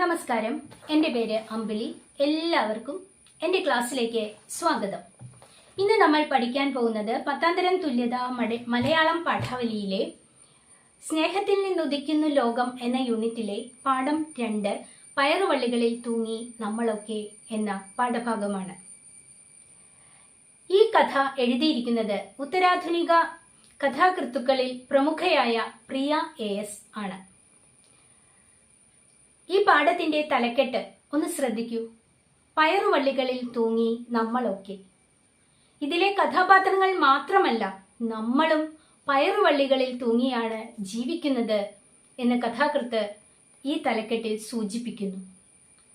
നമസ്കാരം. എന്റെ പേര് അമ്പിളി. എല്ലാവർക്കും എന്റെ ക്ലാസ്സിലേക്ക് സ്വാഗതം. ഇന്ന് നമ്മൾ പഠിക്കാൻ പോകുന്നത് പത്താം തരം തുല്യത മലയാളം പാഠാവലിയിലെ സ്നേഹത്തിൽ നിന്നുദിക്കുന്നു ലോകം എന്ന യൂണിറ്റിലെ പാഠം രണ്ട് പയറുവള്ളികളിൽ തൂങ്ങി നമ്മളൊക്കെ എന്ന പാഠഭാഗമാണ്. ഈ കഥ എഴുതിയിരിക്കുന്നത് ഉത്തരാധുനിക കഥാകൃത്തുക്കളിൽ പ്രമുഖയായ പ്രിയ എ എസ് ആണ്. ഈ പാഠത്തിന്റെ തലക്കെട്ട് ഒന്ന് ശ്രദ്ധിക്കൂ. പയറുവള്ളികളിൽ തൂങ്ങി നമ്മളൊക്കെ. ഇതിലെ കഥാപാത്രങ്ങൾ മാത്രമല്ല നമ്മളും പയറുവള്ളികളിൽ തൂങ്ങിയാണ് ജീവിക്കുന്നത് എന്ന് കഥാകൃത്ത് ഈ തലക്കെട്ടിൽ സൂചിപ്പിക്കുന്നു.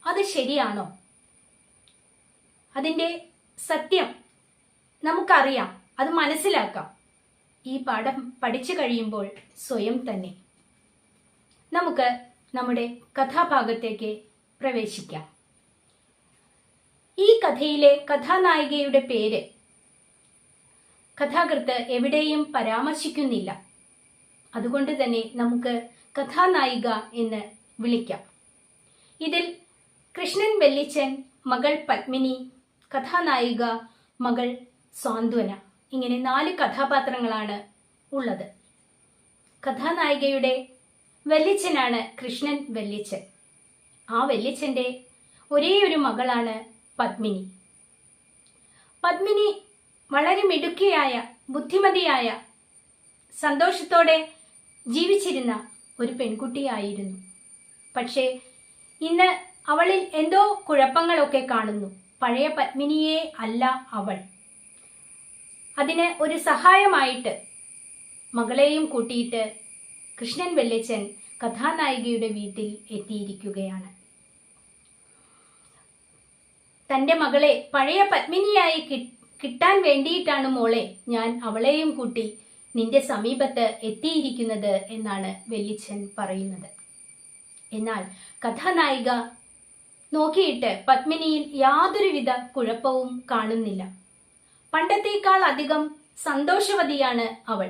അത് ശരിയാണോ? അതിന്റെ സത്യം നമുക്കറിയാം അത് മനസ്സിലാക്കാം. ഈ പാഠം പഠിച്ചു കഴിയുമ്പോൾ സ്വയം തന്നെ. നമുക്ക് നമ്മുടെ കഥാഭാഗത്തേക്ക് പ്രവേശിക്കാം. ഈ കഥയിലെ കഥാനായികയുടെ പേര് കഥാകൃത്ത് എവിടെയും പരാമർശിക്കുന്നില്ല. അതുകൊണ്ട് തന്നെ നമുക്ക് കഥാനായിക എന്ന് വിളിക്കാം. ഇതിൽ കൃഷ്ണൻ വെല്ലിച്ചൻ മകൾ പത്മിനി കഥാനായിക മകൾ സാന്ത്വന ഇങ്ങനെ നാല് കഥാപാത്രങ്ങളാണ് ഉള്ളത്. കഥാനായികയുടെ വല്യച്ഛനാണ് കൃഷ്ണൻ വല്യച്ഛൻ ആ വല്യച്ഛന്റെ ഒരേ ഒരു മകളാണ് പത്മിനി. പത്മിനി വളരെ മിടുക്കിയായ ബുദ്ധിമതിയായ സന്തോഷത്തോടെ ജീവിച്ചിരുന്ന ഒരു പെൺകുട്ടിയായിരുന്നു. പക്ഷേ ഇന്ന് അവളിൽ എന്തോ കുഴപ്പങ്ങളൊക്കെ കാണുന്നു. പഴയ പത്മിനിയെ അല്ല അവൾ. അതിന് ഒരു സഹായമായിട്ട് മകളെയും കൂട്ടിയിട്ട് കൃഷ്ണൻ വെള്ളച്ചൻ കഥാനായികയുടെ വീട്ടിൽ എത്തിയിരിക്കുകയാണ്. തന്റെ മകളെ പഴയ പത്മിനിയായി കിട്ടാൻ വേണ്ടിയിട്ടാണ് മോളെ ഞാൻ അവളെയും കൂട്ടി നിന്റെ സമീപത്ത് എത്തിയിരിക്കുന്നത് എന്നാണ് വെല്ലിച്ചൻ പറയുന്നത്. എന്നാൽ കഥാനായിക നോക്കിയിട്ട് പത്മിനിയിൽ യാതൊരുവിധ കുഴപ്പവും കാണുന്നില്ല. പണ്ടത്തേക്കാൾ അധികം സന്തോഷവതിയാണ് അവൾ.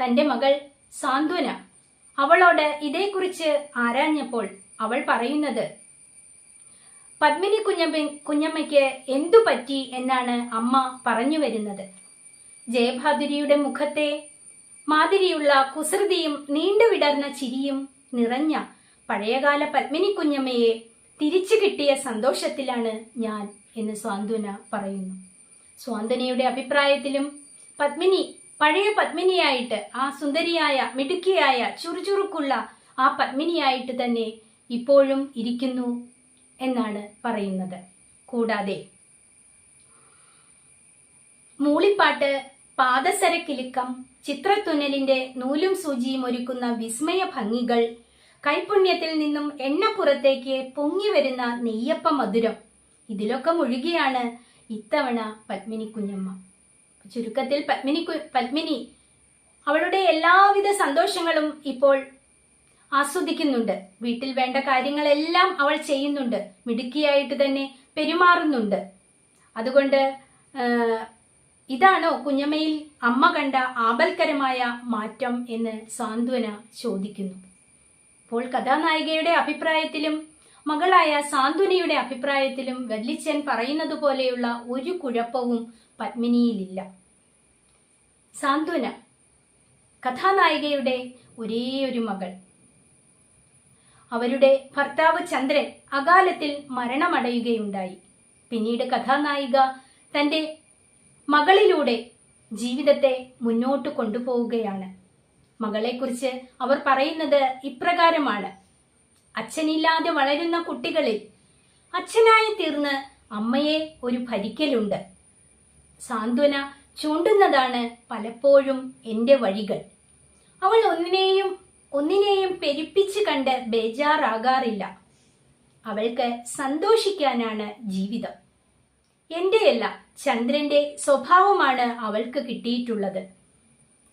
തന്റെ മകൾ സാന്ത്വന. അവളോട് ഇതേക്കുറിച്ച് ആരാഞ്ഞപ്പോൾ അവൾ പറയുന്നത് പത്മിനി കുഞ്ഞമ്മ കുഞ്ഞമ്മയ്ക്ക് എന്തു പറ്റി എന്നാണ് അമ്മ പറഞ്ഞു വരുന്നത്. ജയഭാദുരിയുടെ മുഖത്തെ മാതിരിയുള്ള കുസൃതിയും നീണ്ടുവിടർന്ന ചിരിയും നിറഞ്ഞ പഴയകാല പത്മിനി കുഞ്ഞമ്മയെ തിരിച്ചു കിട്ടിയ സന്തോഷത്തിലാണ് ഞാൻ എന്ന് സ്വാന്തന പറയുന്നു. സ്വാന്തനയുടെ അഭിപ്രായത്തിലും പത്മിനി പഴയ പത്മിനിയായിട്ട് ആ സുന്ദരിയായ മിടുക്കിയായ ചുറുചുറുക്കുള്ള ആ പത്മിനിയായിട്ട് തന്നെ ഇപ്പോഴും ഇരിക്കുന്നു എന്നാണ് പറയുന്നത്. കൂടാതെ മൂളിപ്പാട്ട് പാദസരക്കിലുക്കം ചിത്രത്തുന്നലിന്റെ നൂലും സൂചിയും ഒരുക്കുന്ന വിസ്മയ ഭംഗികൾ കൈപുണ്യത്തിൽ നിന്നും എണ്ണപ്പുറത്തേക്ക് പൊങ്ങി വരുന്ന നെയ്യപ്പ മധുരം ഇതിലൊക്കെ മുഴുകിയാണ് ഇത്തവണ പത്മിനി കുഞ്ഞമ്മ ചുരുക്കത്തിൽ പത്മിനി പത്മിനി അവളുടെ എല്ലാവിധ സന്തോഷങ്ങളും ഇപ്പോൾ ആസ്വദിക്കുന്നുണ്ട്. വീട്ടിൽ വേണ്ട കാര്യങ്ങളെല്ലാം അവൾ ചെയ്യുന്നുണ്ട്. മിടുക്കിയായിട്ട് തന്നെ പെരുമാറുന്നുണ്ട്. അതുകൊണ്ട് ഇതാണോ കുഞ്ഞമ്മയിൽ അമ്മ കണ്ട ആപൽക്കരമായ മാറ്റം എന്ന് സാന്ത്വന ചോദിക്കുന്നു. അപ്പോൾ കഥാനായികയുടെ അഭിപ്രായത്തിലും മകളായ സാന്ത്വനയുടെ അഭിപ്രായത്തിലും വല്ലിച്ചൻ പറയുന്നത് പോലെയുള്ള ഒരു കുഴപ്പവും പത്മിനിയിലില്ല. സാന്ത്വന. കഥാനായികയുടെ ഒരേ ഒരു മകൾ. അവരുടെ ഭർത്താവ് ചന്ദ്രൻ അകാലത്തിൽ മരണമടയുകയുണ്ടായി. പിന്നീട് കഥാനായിക തന്റെ മകളിലൂടെ ജീവിതത്തെ മുന്നോട്ട് കൊണ്ടുപോവുകയാണ്. മകളെക്കുറിച്ച് അവർ പറയുന്നത് ഇപ്രകാരമാണ്. അച്ഛനില്ലാതെ വളരുന്ന കുട്ടികളിൽ അച്ഛനായി തീർന്ന് അമ്മയെ ഒരു ഭരിക്കലുണ്ട്. സാന്ത്വന ചൂണ്ടുന്നതാണ് പലപ്പോഴും എന്റെ വഴികൾ. അവൾ ഒന്നിനെയും ഒന്നിനെയും പെരുപ്പിച്ച് കണ്ട് ബേജാറാകാറില്ല. അവൾക്ക് സന്തോഷിക്കാനാണ് ജീവിതം. എന്റെയല്ല ചന്ദ്രന്റെ സ്വഭാവമാണ് അവൾക്ക് കിട്ടിയിട്ടുള്ളത്.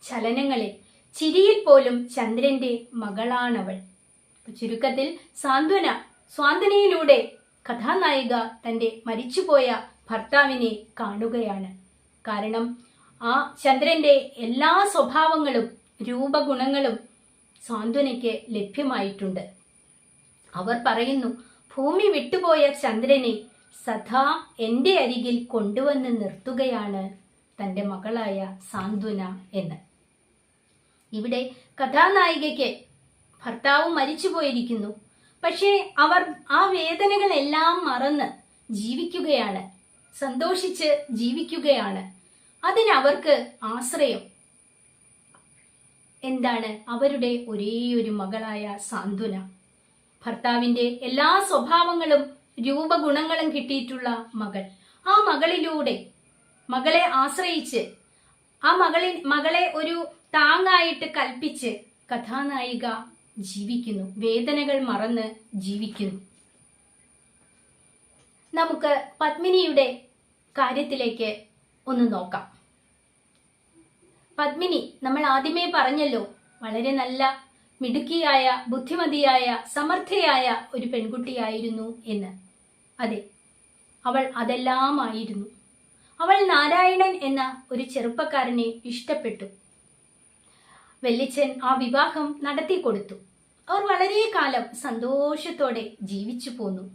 ചലനങ്ങളിൽ ചിരിയിൽ പോലും ചന്ദ്രന്റെ മകളാണവൾ. ചുരുക്കത്തിൽ സാന്ത്വന സ്വാന്തനയിലൂടെ കഥാനായിക തന്റെ മരിച്ചുപോയ ഭർത്താവിനെ കാണുകയാണ്. കാരണം ആ ചന്ദ്രന്റെ എല്ലാ സ്വഭാവങ്ങളും രൂപഗുണങ്ങളും സാന്ത്വനയ്ക്ക് ലഭ്യമായിട്ടുണ്ട്. അവർ പറയുന്നു ഭൂമി വിട്ടുപോയ ചന്ദ്രനെ സദാ എന്റെ അരികിൽ കൊണ്ടുവന്ന് നിർത്തുകയാണ് തന്റെ മകളായ സാന്ത്വന എന്ന്. ഇവിടെ കഥാനായികയ്ക്ക് ഭർത്താവ് മരിച്ചുപോയിരിക്കുന്നു. പക്ഷേ അവർ ആ വേദനകളെല്ലാം മറന്ന് ജീവിക്കുകയാണ്. സന്തോഷിച്ച് ജീവിക്കുകയാണ്. അതിനവർക്ക് ആശ്രയം. എന്താണ് അവരുടെ ഒരേയൊരു മകളായ സാന്ത്വന. ഭർത്താവിന്റെ എല്ലാ സ്വഭാവങ്ങളും രൂപഗുണങ്ങളും കിട്ടിയിട്ടുള്ള മകൾ. ആ മകളിലൂടെ മകളെ ആശ്രയിച്ച് ആ മകളിൽ മകളെ ഒരു താങ്ങായിട്ട് കൽപ്പിച്ച് കഥാനായിക ജീവിക്കുന്നു. വേദനകൾ മറന്ന് ജീവിക്കുന്നു. നമുക്ക് പത്മിനിയുടെ കാര്യത്തിലേക്ക് ഒന്ന് നോക്കാം. പത്മിനി നമ്മൾ ആദ്യമേ പറഞ്ഞല്ലോ വളരെ നല്ല മിടുക്കിയായ ബുദ്ധിമതിയായ സമർത്ഥയായ ഒരു പെൺകുട്ടിയായിരുന്നു എന്ന്. അതെ അവൾ അതെല്ലാമായിരുന്നു. അവൾ നാരായണൻ എന്ന ഒരു ചെറുപ്പക്കാരനെ ഇഷ്ടപ്പെട്ടു. വെല്ലിച്ചൻ ആ വിവാഹം നടത്തി കൊടുത്തു. അവർ വളരെ കാലം സന്തോഷത്തോടെ ജീവിച്ചു പോന്നു.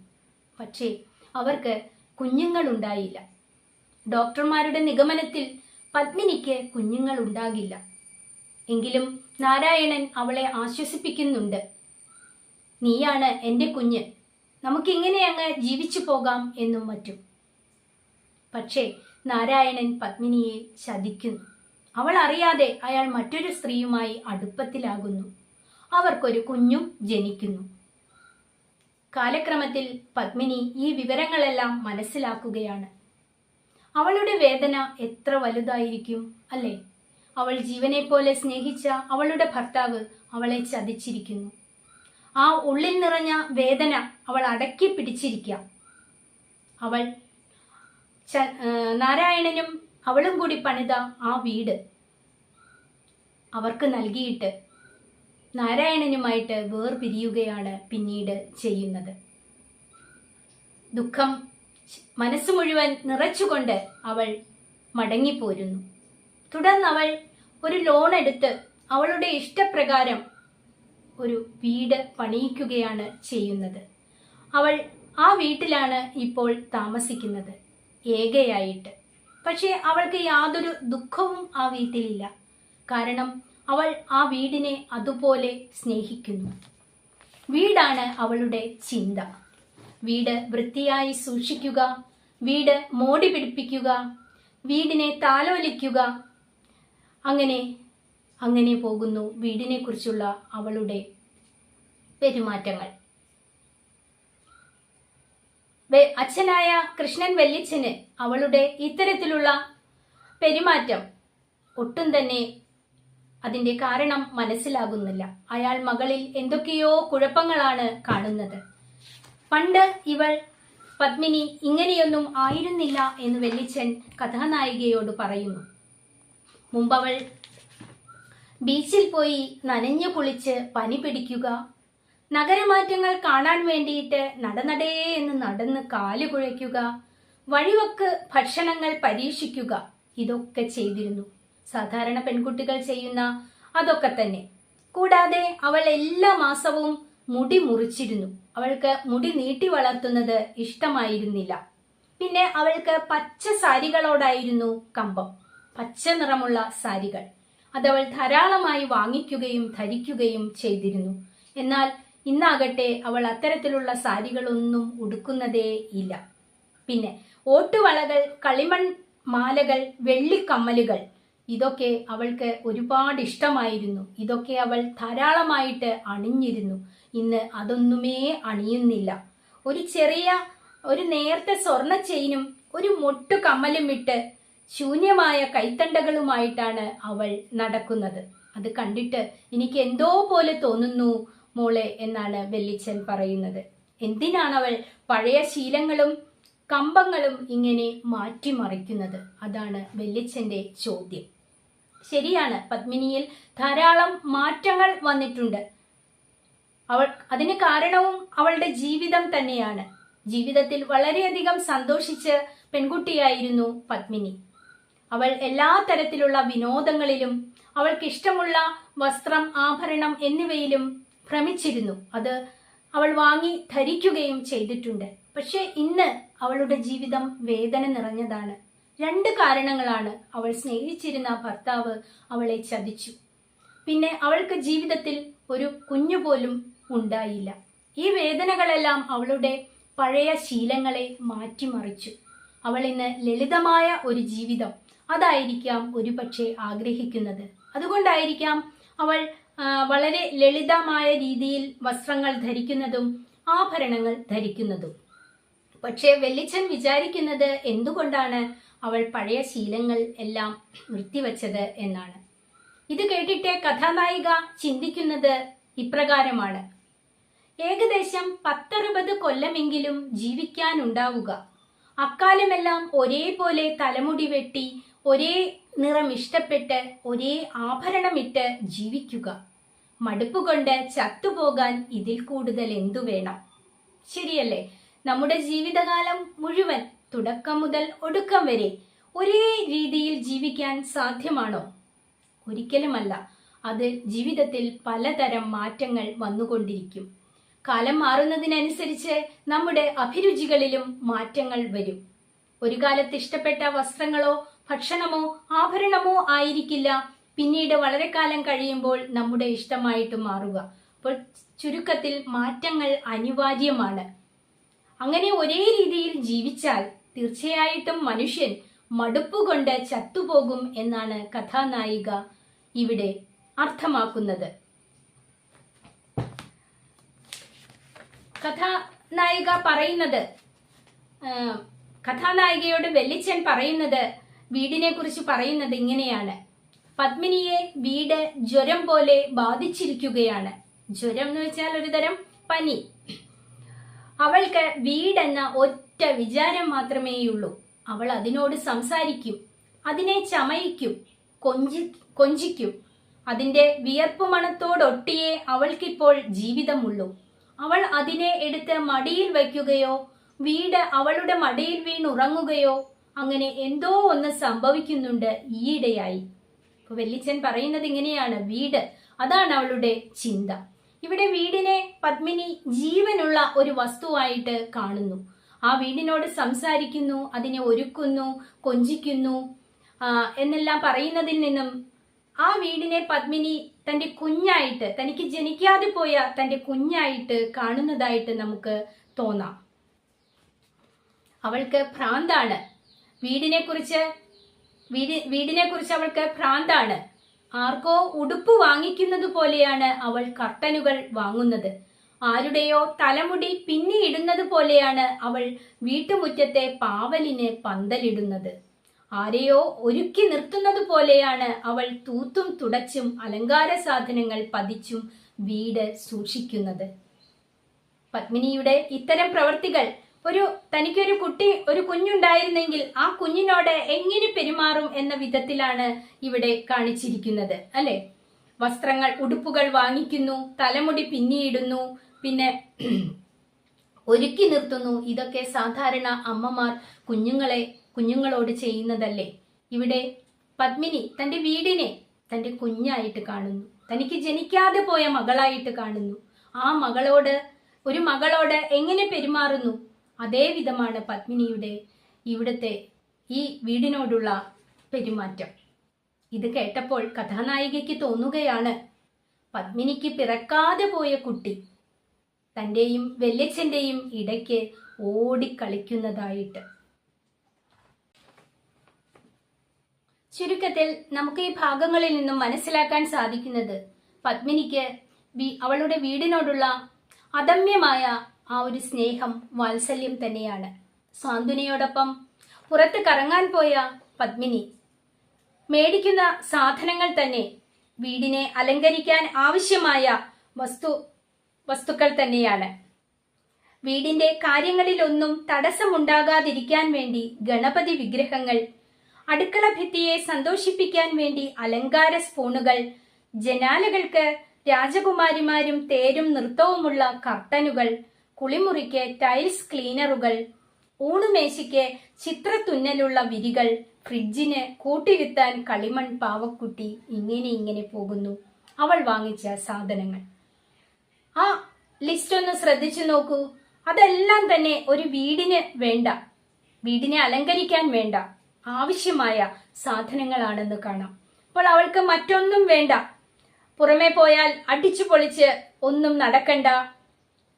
പക്ഷേ അവർക്ക് കുഞ്ഞുങ്ങൾ ഉണ്ടായില്ല ഡോക്ടർമാരുടെ നിഗമനത്തിൽ പത്മിനിക്ക് കുഞ്ഞുങ്ങൾ ഉണ്ടാകില്ല എങ്കിലും നാരായണൻ അവളെ ആശ്വസിപ്പിക്കുന്നുണ്ട്. നീയാണ് എന്റെ കുഞ്ഞ്. നമുക്കിങ്ങനെ അങ്ങ് ജീവിച്ചു പോകാം എന്നും മറ്റും. പക്ഷേ നാരായണൻ പത്മിനിയെ ചതിക്കുന്നു അവൾ അറിയാതെ അയാൾ മറ്റൊരു സ്ത്രീയുമായി അടുപ്പത്തിലാകുന്നു. അവർക്കൊരു കുഞ്ഞും ജനിക്കുന്നു. കാലക്രമത്തിൽ പത്മിനി ഈ വിവരങ്ങളെല്ലാം മനസ്സിലാക്കുകയാണ്. അവളുടെ വേദന എത്ര വലുതായിരിക്കും അല്ലേ? അവൾ ജീവനെ പോലെ സ്നേഹിച്ച അവളുടെ ഭർത്താവ് അവളെ ചതിച്ചിരിക്കുന്നു. ആ ഉള്ളിൽ നിറഞ്ഞ വേദന അവൾ അടക്കി പിടിച്ചിരിക്കാം. അവൾ നാരായണനും അവളും കൂടി പണിത ആ വീട് അവർക്ക് നൽകിയിട്ട് നാരായണനുമായിട്ട് വേർപിരിയുകയാണ് പിന്നീട് ചെയ്യുന്നത്. ദുഃഖം മനസ്സ് മുഴുവൻ നിറച്ചുകൊണ്ട് അവൾ മടങ്ങിപ്പോരുന്നു. തുടർന്ന് അവൾ ഒരു ലോൺ എടുത്ത് അവളുടെ ഇഷ്ടപ്രകാരം ഒരു വീട് പണിയിക്കുകയാണ് ചെയ്യുന്നത്. അവൾ ആ വീട്ടിലാണ് ഇപ്പോൾ താമസിക്കുന്നത്. ഏകയായിട്ട്. പക്ഷേ അവൾക്ക് യാതൊരു ദുഃഖവും ആ വീട്ടിലില്ല. കാരണം അവൾ ആ വീടിനെ അതുപോലെ സ്നേഹിക്കുന്നു. വീടാണ് അവളുടെ ചിന്ത. വീട് വൃത്തിയായി സൂക്ഷിക്കുക വീട് മോടി പിടിപ്പിക്കുക വീടിനെ താലോലിക്കുക. അങ്ങനെ അങ്ങനെ പോകുന്നു വീടിനെ കുറിച്ചുള്ള അവളുടെ പെരുമാറ്റങ്ങൾ. അച്ഛനായ കൃഷ്ണൻ വെല്ലിച്ചന് അവളുടെ ഇത്തരത്തിലുള്ള പെരുമാറ്റം ഒട്ടും തന്നെ അതിന്റെ കാരണം മനസ്സിലാകുന്നില്ല. അയാൾ മകളിൽ എന്തൊക്കെയോ കുഴപ്പങ്ങളാണ് കാണുന്നത്. പണ്ട് ഇവൾ പത്മിനി ഇങ്ങനെയൊന്നും ആയിരുന്നില്ല എന്ന് വെല്ലിച്ചൻ കഥാനായികയോട് പറയുന്നു. മുമ്പവൾ ബീച്ചിൽ പോയി നനഞ്ഞു കുളിച്ച് പനി പിടിക്കുക നഗരമാറ്റങ്ങൾ കാണാൻ വേണ്ടിയിട്ട് നടനടേ എന്ന് നടന്ന് കാൽ കുഴയ്ക്കുക വഴിവക്ക് ഭക്ഷണങ്ങൾ പരീക്ഷിക്കുക ഇതൊക്കെ ചെയ്തിരുന്നു. സാധാരണ പെൺകുട്ടികൾ ചെയ്യുന്ന അതൊക്കെ തന്നെ. കൂടാതെ അവൾ എല്ലാ മാസവും മുടി മുറിച്ചിരുന്നു. അവൾക്ക് മുടി നീട്ടി വളർത്തുന്നത് ഇഷ്ടമായിരുന്നില്ല. പിന്നെ അവൾക്ക് പച്ച സാരികളോടായിരുന്നു കമ്പം. പച്ച നിറമുള്ള സാരികൾ. അതവൾ ധാരാളമായി വാങ്ങിക്കുകയും ധരിക്കുകയും ചെയ്തിരുന്നു. എന്നാൽ ഇന്നാകട്ടെ അവൾ അത്തരത്തിലുള്ള സാരികളൊന്നും ഉടുക്കുന്നതേ ഇല്ല. പിന്നെ ഓട്ടുവളകൾ കളിമൺ മാലകൾ വെള്ളിക്കമ്മലുകൾ ഇതൊക്കെ അവൾക്ക് ഒരുപാട് ഇഷ്ടമായിരുന്നു. ഇതൊക്കെ അവൾ ധാരാളമായിട്ട് അണിഞ്ഞിരുന്നു. ഇന്ന് അതൊന്നുമേ അണിയുന്നില്ല. ഒരു ചെറിയ ഒരു നേർത്ത സ്വർണ ചെയിനും ഒരു മൊട്ടു കമ്മലും ഇട്ട് ശൂന്യമായ കൈത്തണ്ടകളുമായിട്ടാണ് അവൾ നടക്കുന്നത്. അത് കണ്ടിട്ട് എനിക്ക് എന്തോ പോലെ തോന്നുന്നു മോളെ എന്നാണ് വെല്ലിച്ചൻ പറയുന്നത്. എന്തിനാണ് അവൾ പഴയ ശീലങ്ങളും കമ്പങ്ങളും ഇങ്ങനെ മാറ്റിമറിക്കുന്നത്? അതാണ് വെല്ലിച്ചന്റെ ചോദ്യം. ശരിയാണ്. പത്മിനിയിൽ ധാരാളം മാറ്റങ്ങൾ വന്നിട്ടുണ്ട്. അവൾ അതിന് കാരണവും അവളുടെ ജീവിതം തന്നെയാണ്. ജീവിതത്തിൽ വളരെയധികം സന്തോഷിച്ച് പെൺകുട്ടിയായിരുന്നു പത്മിനി. അവൾ എല്ലാ തരത്തിലുള്ള വിനോദങ്ങളിലും അവൾക്ക് ഇഷ്ടമുള്ള വസ്ത്രം ആഭരണം എന്നിവയിലും ഭ്രമിച്ചിരുന്നു. അത് അവൾ വാങ്ങി ധരിക്കുകയും ചെയ്തിട്ടുണ്ട്. പക്ഷെ ഇന്ന് അവളുടെ ജീവിതം വേദന നിറഞ്ഞതാണ്. രണ്ട് കാരണങ്ങളാണ് അവൾ സ്നേഹിച്ചിരുന്ന ഭർത്താവ് അവളെ ചതിച്ചു. പിന്നെ അവൾക്ക് ജീവിതത്തിൽ ഒരു കുഞ്ഞു പോലും ഉണ്ടായില്ല. ഈ വേദനകളെല്ലാം അവളുടെ പഴയ ശീലങ്ങളെ മാറ്റിമറിച്ചു. അവൾ ഇന്ന് ലളിതമായ ഒരു ജീവിതം. അതായിരിക്കാം ഒരുപക്ഷെ ആഗ്രഹിക്കുന്നത്. അതുകൊണ്ടായിരിക്കാം അവൾ വളരെ ലളിതമായ രീതിയിൽ വസ്ത്രങ്ങൾ ധരിക്കുന്നതും ആഭരണങ്ങൾ ധരിക്കുന്നതും. പക്ഷേ വെല്ലിച്ചൻ വിചാരിക്കുന്നത് എന്തുകൊണ്ടാണ് അവൾ പഴയ ശീലങ്ങൾ എല്ലാം നിർത്തിവച്ചത് എന്നാണ്. ഇത് കേട്ടിട്ട് കഥാനായിക ചിന്തിക്കുന്നത് ഇപ്രകാരമാണ്. ഏകദേശം പത്തറുപത് കൊല്ലമെങ്കിലും ജീവിക്കാനുണ്ടാവുക. അക്കാലമെല്ലാം ഒരേപോലെ തലമുടി വെട്ടി ഒരേ നിറം ഇഷ്ടപ്പെട്ട് ഒരേ ആഭരണമിട്ട് ജീവിക്കുക. മടുപ്പുകൊണ്ട് ചത്തുപോകാൻ ഇതിൽ കൂടുതൽ എന്തു വേണം ശരിയല്ലേ? നമ്മുടെ ജീവിതകാലം മുഴുവൻ തുടക്കം മുതൽ ഒടുക്കം വരെ ഒരേ രീതിയിൽ ജീവിക്കാൻ സാധ്യമാണോ? ഒരിക്കലുമല്ല. അത് ജീവിതത്തിൽ പലതരം മാറ്റങ്ങൾ വന്നുകൊണ്ടിരിക്കും. കാലം മാറുന്നതിനനുസരിച്ച് നമ്മുടെ അഭിരുചികളിലും മാറ്റങ്ങൾ വരും. ഒരു കാലത്ത് ഇഷ്ടപ്പെട്ട വസ്ത്രങ്ങളോ ഭക്ഷണമോ ആഭരണമോ ആയിരിക്കില്ല. പിന്നീട് വളരെ കാലം കഴിയുമ്പോൾ നമ്മുടെ ഇഷ്ടമായിട്ട് മാറുക. അപ്പോൾ ചുരുക്കത്തിൽ മാറ്റങ്ങൾ അനിവാര്യമാണ്. അങ്ങനെ ഒരേ രീതിയിൽ ജീവിച്ചാൽ തീർച്ചയായിട്ടും മനുഷ്യൻ മടുപ്പുകൊണ്ട് ചത്തുപോകും എന്നാണ് കഥാനായിക ഇവിടെ അർത്ഥമാക്കുന്നത്. കഥാനായിക പറയുന്നത് കഥാനായികയോട് വെല്ലിച്ചൻ പറയുന്നത് വീടിനെ കുറിച്ച് പറയുന്നത് ഇങ്ങനെയാണ്. പത്മിനിയെ വീട് ജ്വരം പോലെ ബാധിച്ചിരിക്കുകയാണ്. ജ്വരം എന്ന് വെച്ചാൽ ഒരുതരം പനി. അവൾക്ക് വീടെന്ന ഒറ്റ വിചാരം മാത്രമേയുള്ളൂ. അവൾ അതിനോട് സംസാരിക്കും അതിനെ ചമയിക്കും കൊഞ്ചി കൊഞ്ചിക്കും. അതിന്റെ വിയർപ്പ് മണത്തോടൊട്ടിയേ അവൾക്കിപ്പോൾ ജീവിതമുള്ളൂ. അവൾ അതിനെ എടുത്ത് മടിയിൽ വയ്ക്കുകയോ വീട് അവളുടെ മടിയിൽ വീണുറങ്ങുകയോ അങ്ങനെ എന്തോ ഒന്ന് സംഭവിക്കുന്നുണ്ട് ഈയിടെയായി. വെല്ലിച്ചൻ പറയുന്നത് ഇങ്ങനെയാണ് വീട്. അതാണ് അവളുടെ ചിന്ത. ഇവിടെ വീടിനെ പത്മിനി ജീവനുള്ള ഒരു വസ്തുവായിട്ട് കാണുന്നു. ആ വീടിനോട് സംസാരിക്കുന്നു അതിനെ ഒരുക്കുന്നു കൊഞ്ചിക്കുന്നു എന്നെല്ലാം പറയുന്നതിൽ നിന്നും ആ വീടിനെ പത്മിനി തന്റെ കുഞ്ഞായിട്ട് തനിക്ക് ജനിക്കാതെ പോയ തന്റെ കുഞ്ഞായിട്ട് കാണുന്നതായിട്ട് നമുക്ക് തോന്നാം. അവൾക്ക് ഭ്രാന്താണ്. വീടിനെ കുറിച്ച് വീട് വീടിനെ കുറിച്ച് അവൾക്ക് ഭ്രാന്താണ്. ആർക്കോ ഉടുപ്പ് വാങ്ങിക്കുന്നത് പോലെയാണ് അവൾ കർട്ടനുകൾ വാങ്ങുന്നത്. ആരുടെയോ തലമുടി പിന്നിയിടുന്നത് പോലെയാണ് അവൾ വീട്ടുമുറ്റത്തെ പാവലിന് പന്തലിടുന്നത്. ആരെയോ ഒരുക്കി നിർത്തുന്നത് പോലെയാണ് അവൾ തൂത്തും തുടച്ചും അലങ്കാര സാധനങ്ങൾ പതിച്ചും വീട് സൂക്ഷിക്കുന്നത്. പത്മിനിയുടെ ഇത്തരം പ്രവർത്തികൾ ഒരു തനിക്കൊരു കുട്ടി ഒരു കുഞ്ഞുണ്ടായിരുന്നെങ്കിൽ ആ കുഞ്ഞിനോട് എങ്ങനെ പെരുമാറും എന്ന വിധത്തിലാണ് ഇവിടെ കാണിച്ചിരിക്കുന്നത് അല്ലെ? വസ്ത്രങ്ങൾ ഉടുപ്പുകൾ വാങ്ങിക്കുന്നു തലമുടി പിന്നിയിടുന്നു പിന്നെ ഒരുക്കി നിർത്തുന്നു. ഇതൊക്കെ സാധാരണ അമ്മമാർ കുഞ്ഞുങ്ങളെ കുഞ്ഞുങ്ങളോട് ചെയ്യുന്നതല്ലേ? ഇവിടെ പത്മിനി തന്റെ വീടിനെ തന്റെ കുഞ്ഞായിട്ട് കാണുന്നു. തനിക്ക് ജനിക്കാതെ പോയ മകളായിട്ട് കാണുന്നു. ആ മകളോട് ഒരു മകളോട് എങ്ങനെ പെരുമാറുന്നു? അതേ വിധമാണ് പത്മിനിയുടെ ഇവിടുത്തെ ഈ വീടിനോടുള്ള പെരുമാറ്റം. ഇത് കേട്ടപ്പോൾ കഥാനായികയ്ക്ക് തോന്നുകയാണ് പത്മിനിക്ക് പിറക്കാതെ പോയ കുട്ടി തന്റെയും വെല്ലച്ഛന്റെയും ഇടയ്ക്ക് ഓടിക്കളിക്കുന്നതായിട്ട്. ചുരുക്കത്തിൽ നമുക്ക് ഈ ഭാഗങ്ങളിൽ നിന്നും മനസ്സിലാക്കാൻ സാധിക്കുന്നത് പത്മിനിക്ക് അവളുടെ വീടിനോടുള്ള അദമ്യമായ ആ ഒരു സ്നേഹം വാത്സല്യം തന്നെയാണ്. സാന്ത്വനയോടൊപ്പം പുറത്ത് കറങ്ങാൻ പോയ പത്മിനി മേടിക്കുന്ന സാധനങ്ങൾ തന്നെ വീടിനെ അലങ്കരിക്കാൻ ആവശ്യമായ വസ്തു വസ്തുക്കൾ തന്നെയാണ്. വീടിന്റെ കാര്യങ്ങളിലൊന്നും തടസ്സമുണ്ടാകാതിരിക്കാൻ വേണ്ടി ഗണപതി വിഗ്രഹങ്ങൾ അടുക്കള ഭിത്തിയെ സന്തോഷിപ്പിക്കാൻ വേണ്ടി അലങ്കാര സ്പൂണുകൾ ജനാലകൾക്ക് രാജകുമാരിമാരും തേരും നൃത്തവുമുള്ള കർട്ടനുകൾ കുളിമുറിക്ക് ടൈൽസ് ക്ലീനറുകൾ ഊണുമേശയ്ക്ക് ചിത്രത്തുന്നലുള്ള വിരികൾ ഫ്രിഡ്ജിന് കൂട്ടിരുത്താൻ കളിമൺ പാവക്കുട്ടി ഇങ്ങനെ ഇങ്ങനെ പോകുന്നു. അവൾ വാങ്ങിച്ച സാധനങ്ങൾ. ആ ലിസ്റ്റ് ഒന്ന് ശ്രദ്ധിച്ചു നോക്കൂ. അതെല്ലാം തന്നെ ഒരു വീടിന് വേണ്ട. വീടിനെ അലങ്കരിക്കാൻ വേണ്ട. ആവശ്യമായ സാധനങ്ങളാണെന്ന് കാണാം. അപ്പോൾ അവൾക്ക് മറ്റൊന്നും വേണ്ട. പുറമെ പോയാൽ അടിച്ചു പൊളിച്ച് ഒന്നും നടക്കണ്ട.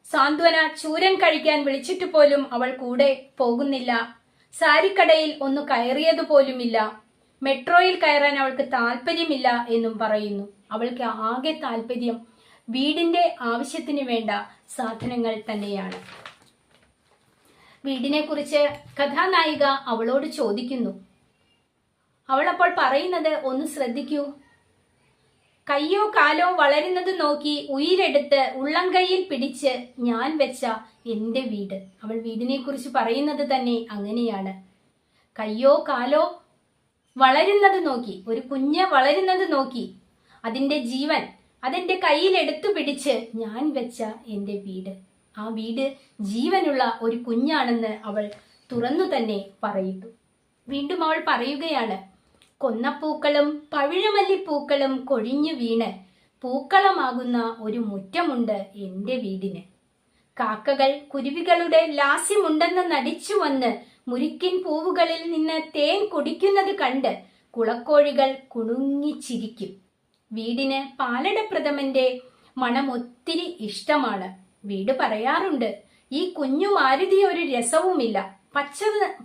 സാന്ത്വന ചൂരൻ കഴിക്കാൻ വിളിച്ചിട്ട് പോലും അവൾ കൂടെ പോകുന്നില്ല. സാരിക്കടയിൽ ഒന്ന് കയറിയത് പോലുമില്ല. മെട്രോയിൽ കയറാൻ അവൾക്ക് താല്പര്യമില്ല എന്നും പറയുന്നു. അവൾക്ക് ആകെ താല്പര്യം വീടിന്റെ ആവശ്യത്തിന് വേണ്ട സാധനങ്ങൾ തന്നെയാണ്. വീടിനെ കുറിച്ച് കഥാനായിക അവളോട് ചോദിക്കുന്നു. അവൾ അപ്പോൾ പറയുന്നത് ഒന്ന് ശ്രദ്ധിക്കൂ. കയ്യോ കാലോ വളരുന്നത് നോക്കി ഉയിരെടുത്ത് ഉള്ളംകൈയിൽ പിടിച്ച് ഞാൻ വെച്ച എന്റെ വീട്. അവൾ വീടിനെ കുറിച്ച് പറയുന്നത് തന്നെ അങ്ങനെയാണ്. കയ്യോ കാലോ വളരുന്നത് നോക്കി ഒരു കുഞ്ഞ് വളരുന്നത് നോക്കി അതിന്റെ ജീവൻ അതെന്റെ കയ്യിൽ എടുത്തു പിടിച്ച് ഞാൻ വെച്ച എന്റെ വീട്. ആ വീട് ജീവനുള്ള ഒരു കുഞ്ഞാണെന്ന് അവൾ തുറന്നു തന്നെ പറയുന്നു. വീണ്ടും അവൾ പറയുകയാണ് കൊന്നപ്പൂക്കളും പവിഴമല്ലിപ്പൂക്കളും കൊഴിഞ്ഞു വീണ് പൂക്കളമാകുന്ന ഒരു മുറ്റമുണ്ട് എന്റെ വീടിന്. കാക്കകൾ കുരുവികളുടെ ലാസ്യമുണ്ടെന്ന് നടിച്ചു വന്ന് മുരിക്കിൻ പൂവുകളിൽ നിന്ന് തേൻ കുടിക്കുന്നത് കണ്ട് കുളക്കോഴികൾ കുണുങ്ങിച്ചിരിക്കും വീടിന് പാലടപ്രഥമന്റെ മണം ഒത്തിരി ഇഷ്ടമാണ്. വീട് പറയാറുണ്ട് ഈ കുഞ്ഞു മാരുതി ഒരു രസവുമില്ല. പച്ച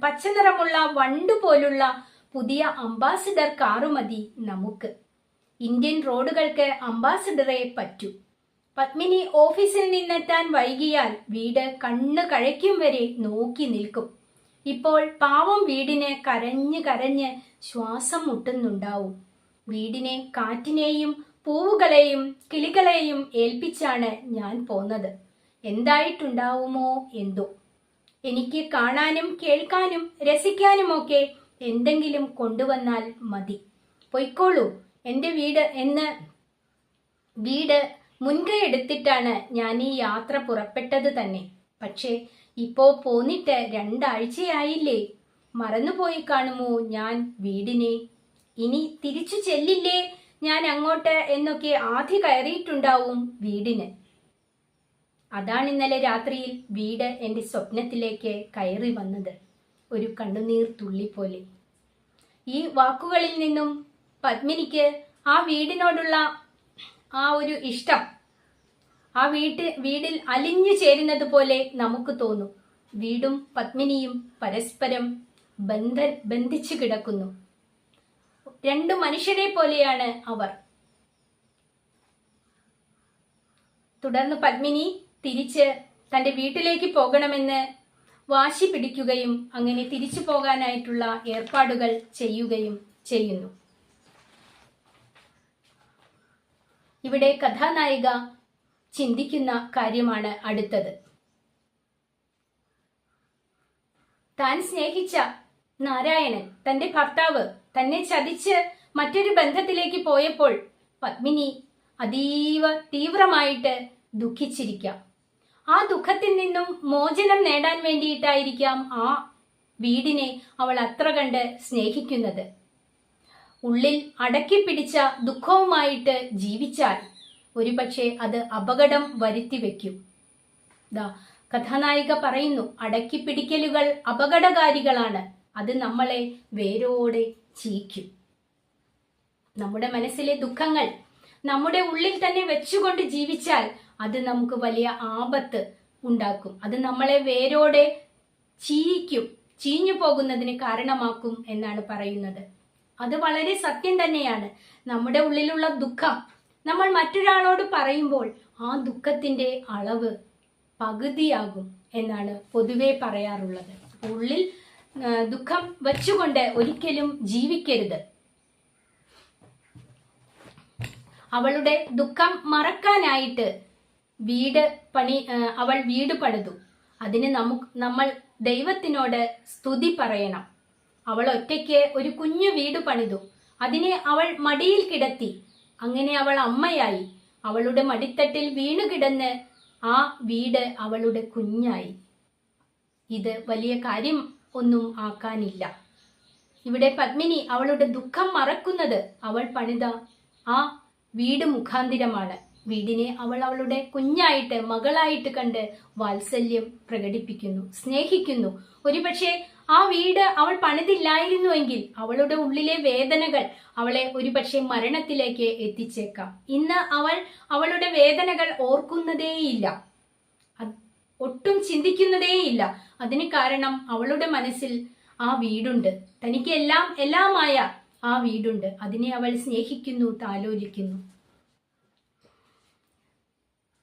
പച്ച നിറമുള്ള വണ്ടു പോലുള്ള പുതിയ അംബാസിഡർ കാറു മതി നമുക്ക്. ഇന്ത്യൻ റോഡുകൾക്ക് അംബാസിഡറെ പറ്റൂ. പത്മിനി ഓഫീസിൽ നിന്നെത്താൻ വൈകിയാൽ വീട് കണ്ണ് കഴയ്ക്കും വരെ നോക്കി നിൽക്കും. ഇപ്പോൾ പാവം വീടിന് കരഞ്ഞ് കരഞ്ഞ് ശ്വാസം മുട്ടുന്നുണ്ടാവും. വീടിനെ കാറ്റിനെയും പൂവുകളെയും കിളികളെയും ഏൽപ്പിച്ചാണ് ഞാൻ പോന്നത്. എന്തായിട്ടുണ്ടാവുമോ എന്തോ. എനിക്ക് കാണാനും കേൾക്കാനും രസിക്കാനുമൊക്കെ എന്തെങ്കിലും കൊണ്ടുവന്നാൽ മതി. പൊയ്ക്കോളൂ. എന്റെ വീട് എന്ന് വീട് മുൻകൈ എടുത്തിട്ടാണ് ഞാൻ ഈ യാത്ര പുറപ്പെട്ടത് തന്നെ. പക്ഷേ ഇപ്പോ പോന്നിട്ട് രണ്ടാഴ്ചയായില്ലേ. മറന്നുപോയി കാണുമോ ഞാൻ വീടിനെ? ഇനി തിരിച്ചു ചെല്ലില്ലേ ഞാൻ അങ്ങോട്ട് എന്നൊക്കെ ആധി കയറിയിട്ടുണ്ടാവും വീടിന്. അതാണ് ഇന്നലെ രാത്രിയിൽ വീട് എന്റെ സ്വപ്നത്തിലേക്ക് കയറി വന്നത്. ഒരു കണ്ണുനീർ തുള്ളി പോലെ ഈ വാക്കുകളിൽ നിന്നും പത്മിനിക്ക് ആ വീടിനോടുള്ള ആ ഒരു ഇഷ്ടം ആ വീട്ടിൽ വീടിൽ അലിഞ്ഞു ചേരുന്നത് പോലെ നമുക്ക് തോന്നും. വീടും പത്മിനിയും പരസ്പരം ബന്ധ ബന്ധിച്ചു കിടക്കുന്നു. രണ്ടു മനുഷ്യരെ പോലെയാണ് അവർ. തുടർന്ന് പത്മിനി തിരിച്ച് തന്റെ വീട്ടിലേക്ക് പോകണമെന്ന് വാശി പിടിക്കുകയും അങ്ങനെ തിരിച്ചു പോകാനായിട്ടുള്ള ഏർപ്പാടുകൾ ചെയ്യുകയും ചെയ്യുന്നു. ഇവിടെ കഥാനായിക ചിന്തിക്കുന്ന കാര്യമാണ് അടുത്തത്. താൻ സ്നേഹിച്ച നാരായണൻ തന്റെ ഭർത്താവ് തന്നെ ചതിച്ച് മറ്റൊരു ബന്ധത്തിലേക്ക് പോയപ്പോൾ പത്മിനി അതീവ തീവ്രമായിട്ട് ദുഃഖിച്ചിരിക്കാം. ആ ദുഃഖത്തിൽ നിന്നും മോചനം നേടാൻ വേണ്ടിയിട്ടായിരിക്കാം ആ വീടിനെ അവൾ അത്ര കണ്ട് സ്നേഹിക്കുന്നത്. ഉള്ളിൽ അടക്കി പിടിച്ച ദുഃഖവുമായിട്ട് ജീവിച്ചാൽ ഒരുപക്ഷെ അത് അപകടം വരുത്തി വെക്കും. ദാ കഥാനായിക പറയുന്നു അടക്കി പിടിക്കലുകൾ അപകടകാരികളാണ്. അത് നമ്മളെ വേരോടെ ചീക്കും. നമ്മുടെ മനസ്സിലെ ദുഃഖങ്ങൾ നമ്മുടെ ഉള്ളിൽ തന്നെ വെച്ചുകൊണ്ട് ജീവിച്ചാൽ അത് നമുക്ക് വലിയ ആപത്ത് ഉണ്ടാക്കും. അത് നമ്മളെ വേരോടെ ചീയിക്കും ചീഞ്ഞു പോകുന്നതിന് കാരണമാക്കും എന്നാണ് പറയുന്നത്. അത് വളരെ സത്യം തന്നെയാണ്. നമ്മുടെ ഉള്ളിലുള്ള ദുഃഖം. നമ്മൾ മറ്റൊരാളോട് പറയുമ്പോൾ ആ ദുഃഖത്തിന്റെ അളവ് പകുതിയാകും എന്നാണ് പൊതുവെ പറയാറുള്ളത്. ഉള്ളിൽ ദുഃഖം വച്ചുകൊണ്ട് ഒരിക്കലും ജീവിക്കരുത്. അവളുടെ ദുഃഖം മറക്കാനായിട്ട് വീട് പണി അവൾ വീട് പണിതു. അതിന് നമുക്ക് നമ്മൾ ദൈവത്തിനോട് സ്തുതി പറയണം. അവൾ ഒറ്റയ്ക്ക് ഒരു കുഞ്ഞു വീട് പണിതു. അതിനെ അവൾ മടിയിൽ കിടത്തി. അങ്ങനെ അവൾ അമ്മയായി. അവളുടെ മടിത്തട്ടിൽ വീണു കിടന്ന് ആ വീട് അവളുടെ കുഞ്ഞായി. ഇത് വലിയ കാര്യം ഒന്നും ആക്കാനില്ല. ഇവിടെ പത്മിനി അവളുടെ ദുഃഖം മറക്കുന്നത് അവൾ പണിത ആ വീട് മുഖാന്തിരമാണ്. വീടിനെ അവൾ അവളുടെ കുഞ്ഞായിട്ട് മകളായിട്ട് കണ്ട് വാത്സല്യം പ്രകടിപ്പിക്കുന്നു സ്നേഹിക്കുന്നു. ഒരുപക്ഷെ ആ വീട് അവൾ പണിതില്ലായിരുന്നുവെങ്കിൽ അവളുടെ ഉള്ളിലെ വേദനകൾ അവളെ ഒരുപക്ഷെ മരണത്തിലേക്ക് എത്തിച്ചേക്കാം. ഇന്ന് അവൾ അവളുടെ വേദനകൾ ഓർക്കുന്നതേയില്ല. ഒട്ടും ചിന്തിക്കുന്നതേയില്ല. അതിന് കാരണം അവളുടെ മനസ്സിൽ ആ വീടുണ്ട്. തനിക്ക് എല്ലാം എല്ലാമായ ആ വീടുണ്ട്. അതിനെ അവൾ സ്നേഹിക്കുന്നു താലോലിക്കുന്നു.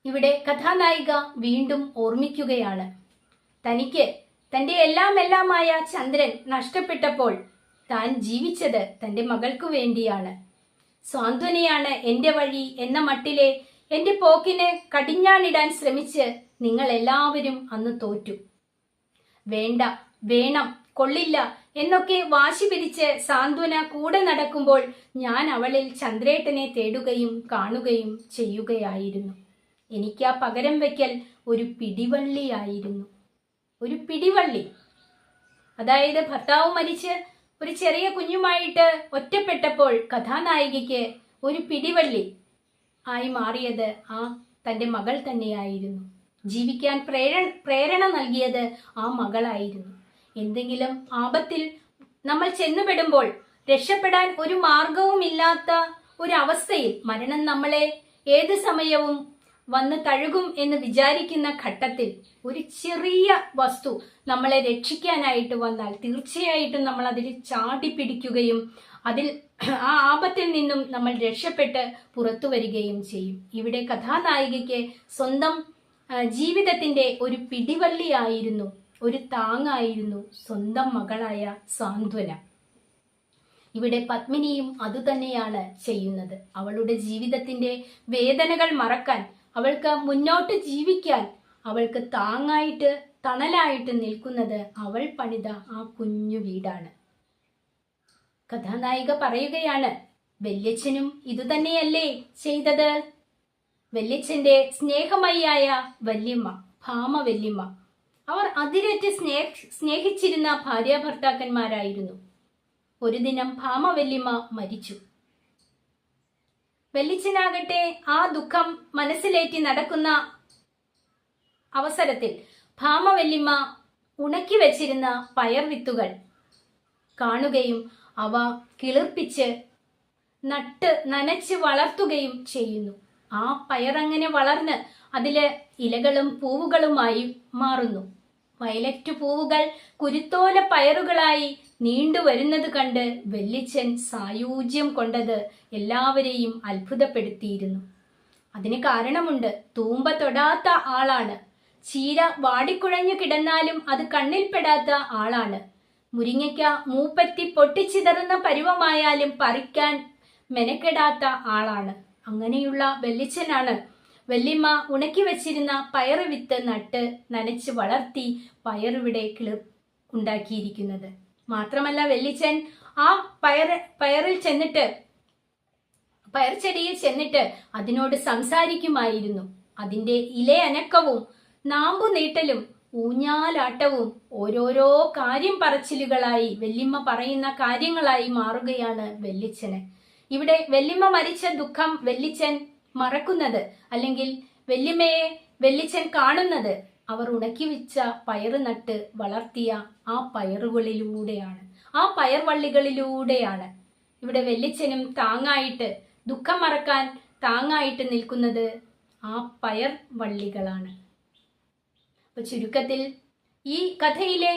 ഇവിടെ കഥാനായിക വീണ്ടും ഓർമ്മിക്കുകയാണ്. തനിക്ക് തന്റെ എല്ലാം എല്ലാമായ ചന്ദ്രൻ നഷ്ടപ്പെട്ടപ്പോൾ താൻ ജീവിച്ചത് തന്റെ മകൾക്കു വേണ്ടിയാണ്. സ്വാന്തനയാണ് എന്റെ വഴി എന്ന മട്ടിലെ എന്റെ പോക്കിന് കടിഞ്ഞാണിടാൻ ശ്രമിച്ച് നിങ്ങൾ എല്ലാവരും അന്ന് തോറ്റു. വേണ്ട വേണം കൊള്ളില്ല എന്നൊക്കെ വാശി പിടിച്ച് സാന്ത്വന കൂടെ നടക്കുമ്പോൾ ഞാൻ അവളിൽ ചന്ദ്രേട്ടനെ തേടുകയും കാണുകയും ചെയ്യുകയായിരുന്നു. എനിക്ക് ആ പകരം വയ്ക്കൽ ഒരു പിടിവള്ളിയായിരുന്നു. ഒരു പിടിവള്ളി. അതായത് ഭർത്താവ് മരിച്ച് ഒരു ചെറിയ കുഞ്ഞുമായിട്ട് ഒറ്റപ്പെട്ടപ്പോൾ കഥാനായികയ്ക്ക് ഒരു പിടിവള്ളി ആയി മാറിയത് ആ തന്റെ മകൾ തന്നെയായിരുന്നു. ജീവിക്കാൻ പ്രേരണ പ്രേരണ നൽകിയത് ആ മകളായിരുന്നു. എന്തെങ്കിലും ആപത്തിൽ നമ്മൾ ചെന്നുപെടുമ്പോൾ രക്ഷപ്പെടാൻ ഒരു മാർഗവുമില്ലാത്ത ഒരു അവസ്ഥയിൽ മരണം നമ്മളെ ഏത് സമയവും വന്ന് കഴുകും എന്ന് വിചാരിക്കുന്ന ഘട്ടത്തിൽ ഒരു ചെറിയ വസ്തു നമ്മളെ രക്ഷിക്കാനായിട്ട് വന്നാൽ തീർച്ചയായിട്ടും നമ്മൾ അതിൽ ചാടി പിടിക്കുകയും അതിൽ ആ ആപത്തിൽ നിന്നും നമ്മൾ രക്ഷപ്പെട്ട് പുറത്തു വരികയും ചെയ്യും. ഇവിടെ കഥാനായികയ്ക്ക് സ്വന്തം ജീവിതത്തിന്റെ ഒരു പിടിവള്ളിയായിരുന്നു ഒരു താങ്ങായിരുന്നു സ്വന്തം മകളായ സാന്ത്വന. ഇവിടെ പത്മിനിയും അതുതന്നെയാണ് ചെയ്യുന്നത്. അവളുടെ ജീവിതത്തിന്റെ വേദനകൾ മറക്കാൻ അവൾക്ക് മുന്നോട്ട് ജീവിക്കാൻ അവൾക്ക് താങ്ങായിട്ട് തണലായിട്ട് നിൽക്കുന്നത് അവൾ പണിത ആ കുഞ്ഞു വീടാണ്. കഥാനായിക പറയുകയാണ് വല്യച്ഛനും ഇതുതന്നെയല്ലേ ചെയ്തത്? വല്യച്ഛന്റെ സ്നേഹമയ്യായ വല്യമ്മ ഭാമ വല്യമ്മ അവർ അതിരറ്റ് സ്നേഹ സ്നേഹിച്ചിരുന്ന ഭാര്യാഭർത്താക്കന്മാരായിരുന്നു ഒരു ദിനം ഭാമ വല്യമ്മ മരിച്ചു. വെല്ലിച്ചനാകട്ടെ ആ ദുഃഖം മനസ്സിലേറ്റി നടക്കുന്ന അവസരത്തിൽ ഭാമവെല്ലിമ്മ ഉണക്കി വെച്ചിരുന്ന പയർ വിത്തുകൾ കാണുകയും അവ കിളിർപ്പിച്ച് നട്ട് നനച്ച് വളർത്തുകയും ചെയ്യുന്നു. ആ പയറങ്ങനെ വളർന്ന് അതിൽ ഇലകളും പൂവുകളുമായി മാറുന്നു. വയലറ്റ് പൂവുകൾ കുരുത്തോല പയറുകളായി നീണ്ടു വരുന്നത് കണ്ട് വെല്ലിച്ചൻ സായൂജ്യം കൊണ്ടത് എല്ലാവരെയും അത്ഭുതപ്പെടുത്തിയിരുന്നു. അതിന് കാരണമുണ്ട് തൂമ്പ തൊടാത്ത ആളാണ്. ചീര വാടിക്കുഴഞ്ഞു കിടന്നാലും അത് കണ്ണിൽപ്പെടാത്ത ആളാണ്. മുരിങ്ങയ്ക്ക മൂപ്പത്തി പൊട്ടിച്ചിതറുന്ന പരുവമായാലും പറിക്കാൻ മെനക്കെടാത്ത ആളാണ്. അങ്ങനെയുള്ള വെല്ലിച്ചനാണ് വെല്ലിമ്മ ഉണക്കി വച്ചിരുന്ന പയറ് വിത്ത് നട്ട് നനച്ച് വളർത്തി പയറിവിടെ കിളിർ ഉണ്ടാക്കിയിരിക്കുന്നത്. മാത്രമല്ല വെള്ളിച്ചൻ ആ പയർ പയറിൽ ചെന്നിട്ട് പയർ ചെടിയിൽ ചെന്നിട്ട് അതിനോട് സംസാരിക്കുമായിരുന്നു. അതിന്റെ ഇലയനക്കവും നാമ്പു നീട്ടലും ഊഞ്ഞാലാട്ടവും ഓരോരോ കാര്യം പറച്ചിലുകളായി വെല്ലിമ്മ പറയുന്ന കാര്യങ്ങളായി മാറുകയാണ് വെല്ലിച്ചന് ഇവിടെ വെല്ലിമ്മ മരിച്ച ദുഃഖം വെല്ലിച്ചൻ മറക്കുന്നത് അല്ലെങ്കിൽ വെല്ലിമ്മയെ വെല്ലിച്ചൻ കാണുന്നത് അവർ ഉണക്കി വെച്ച പയറ് നട്ട് വളർത്തിയ ആ പയറുകളിലൂടെയാണ്. ആ പയർവള്ളികളിലൂടെയാണ്. ഇവിടെ വെല്ലിച്ചനും താങ്ങായിട്ട് ദുഃഖം മറക്കാൻ താങ്ങായിട്ട് നിൽക്കുന്നത് ആ പയർ വള്ളികളാണ് അപ്പൊ ചുരുക്കത്തിൽ ഈ കഥയിലെ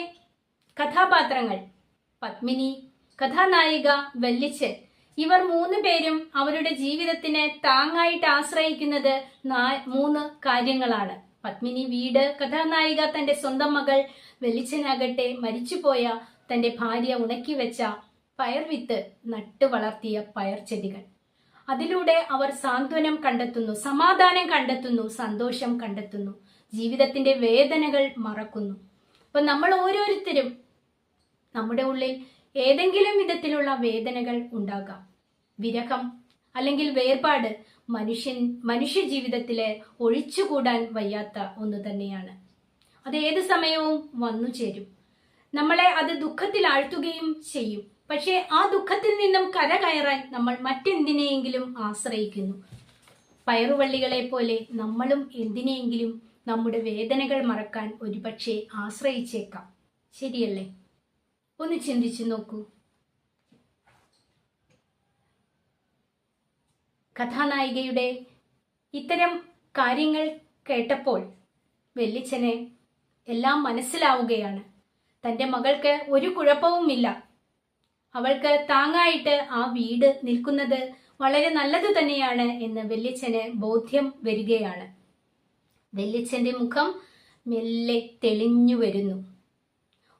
കഥാപാത്രങ്ങൾ പത്മിനി കഥാനായിക വെല്ലിച്ചൻ ഇവർ മൂന്ന് പേരും അവരുടെ ജീവിതത്തിനെ താങ്ങായിട്ട് ആശ്രയിക്കുന്നത് മൂന്ന് കാര്യങ്ങളാണ്. പത്മിനി വീട് കഥാനായിക തന്റെ സ്വന്തം മകൾ വെളിച്ചനാകട്ടെ മരിച്ചുപോയ തന്റെ ഭാര്യ ഉണക്കി വെച്ച പയർവിത്ത് നട്ടു വളർത്തിയ പയർ ചെടികൾ. അതിലൂടെ അവർ സാന്ത്വനം കണ്ടെത്തുന്നു സമാധാനം കണ്ടെത്തുന്നു സന്തോഷം കണ്ടെത്തുന്നു ജീവിതത്തിന്റെ വേദനകൾ മറക്കുന്നു. അപ്പൊ നമ്മൾ ഓരോരുത്തരും നമ്മുടെ ഉള്ളിൽ ഏതെങ്കിലും വിധത്തിലുള്ള വേദനകൾ ഉണ്ടാകാം. വിരഹം അല്ലെങ്കിൽ വേർപാട് മനുഷ്യൻ മനുഷ്യ ജീവിതത്തിലെ ഒഴിച്ചുകൂടാൻ വയ്യാത്ത ഒന്ന് തന്നെയാണ്. അത് ഏത് സമയവും വന്നു ചേരും. നമ്മളെ അത് ദുഃഖത്തിൽ ആഴ്ത്തുകയും ചെയ്യും. പക്ഷേ ആ ദുഃഖത്തിൽ നിന്നും കരകയറാൻ നമ്മൾ മറ്റെന്തിനെയെങ്കിലും ആശ്രയിക്കുന്നു. പയറുവള്ളികളെ പോലെ നമ്മളും എന്തിനെയെങ്കിലും നമ്മുടെ വേദനകൾ മറക്കാൻ ഒരുപക്ഷെ ആശ്രയിച്ചേക്കാം. ശരിയല്ലേ? ഒന്ന് ചിന്തിച്ചു നോക്കൂ. കഥാനായികയുടെ ഇത്തരം കാര്യങ്ങൾ കേട്ടപ്പോൾ വെല്ലിച്ചനെ എല്ലാം മനസ്സിലാവുകയാണ്. തന്റെ മകൾക്ക് ഒരു കുഴപ്പവുമില്ല. അവൾക്ക് താങ്ങായിട്ട് ആ വീട് നിൽക്കുന്നത് വളരെ നല്ലത് തന്നെയാണ് എന്ന് വെല്ലിച്ചന് ബോധ്യം വരികയാണ്. വെല്ലിച്ചന്റെ മുഖം മെല്ലെ തെളിഞ്ഞു വരുന്നു.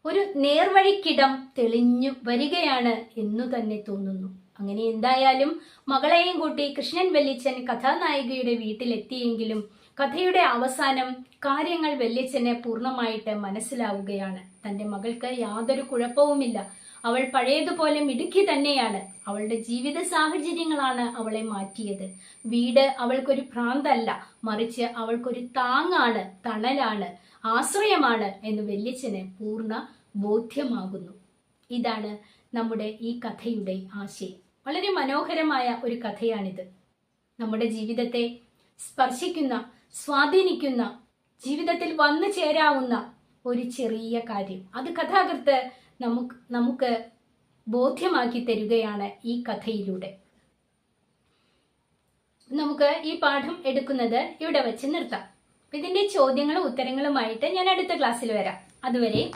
ഒരു നേർവഴിക്കിടം തെളിഞ്ഞു വരികയാണ് എന്നു തന്നെ തോന്നുന്നു. അങ്ങനെ എന്തായാലും മകളെയും കൂട്ടി കൃഷ്ണൻ വെല്ലിച്ചൻ കഥാനായികയുടെ വീട്ടിലെത്തിയെങ്കിലും കഥയുടെ അവസാനം കാര്യങ്ങൾ വെല്ലിച്ചനെ പൂർണമായിട്ട് മനസ്സിലാവുകയാണ്. തന്റെ മകൾക്ക് യാതൊരു കുഴപ്പവുമില്ല. അവൾ പഴയതുപോലെ മിടുക്കി തന്നെയാണ്. അവളുടെ ജീവിത സാഹചര്യങ്ങളാണ് അവളെ മാറ്റിയത്. വീട് അവൾക്കൊരു ഭ്രാന്തല്ല. മറിച്ച് അവൾക്കൊരു താങ്ങാണ് തണലാണ് ആശ്രയമാണ് എന്ന് വെല്ലിച്ചന് പൂർണ ബോധ്യമാകുന്നു. ഇതാണ് നമ്മുടെ ഈ കഥയുടെ ആശയം. വളരെ മനോഹരമായ ഒരു കഥയാണിത്. നമ്മുടെ ജീവിതത്തെ സ്പർശിക്കുന്ന സ്വാധീനിക്കുന്ന ജീവിതത്തിൽ വന്നു ചേരാവുന്ന ഒരു ചെറിയ കാര്യം. അത് കഥാകൃത്ത് നമുക്ക് നമുക്ക് ബോധ്യമാക്കി തരികയാണ് ഈ കഥയിലൂടെ. നമുക്ക് ഈ പാഠം എടുക്കുന്നത് ഇവിടെ വെച്ച് നിർത്താം. ഇതിന്റെ ചോദ്യങ്ങളും ഉത്തരങ്ങളുമായിട്ട് ഞാൻ അടുത്ത ക്ലാസ്സിൽ വരാം. അതുവരെ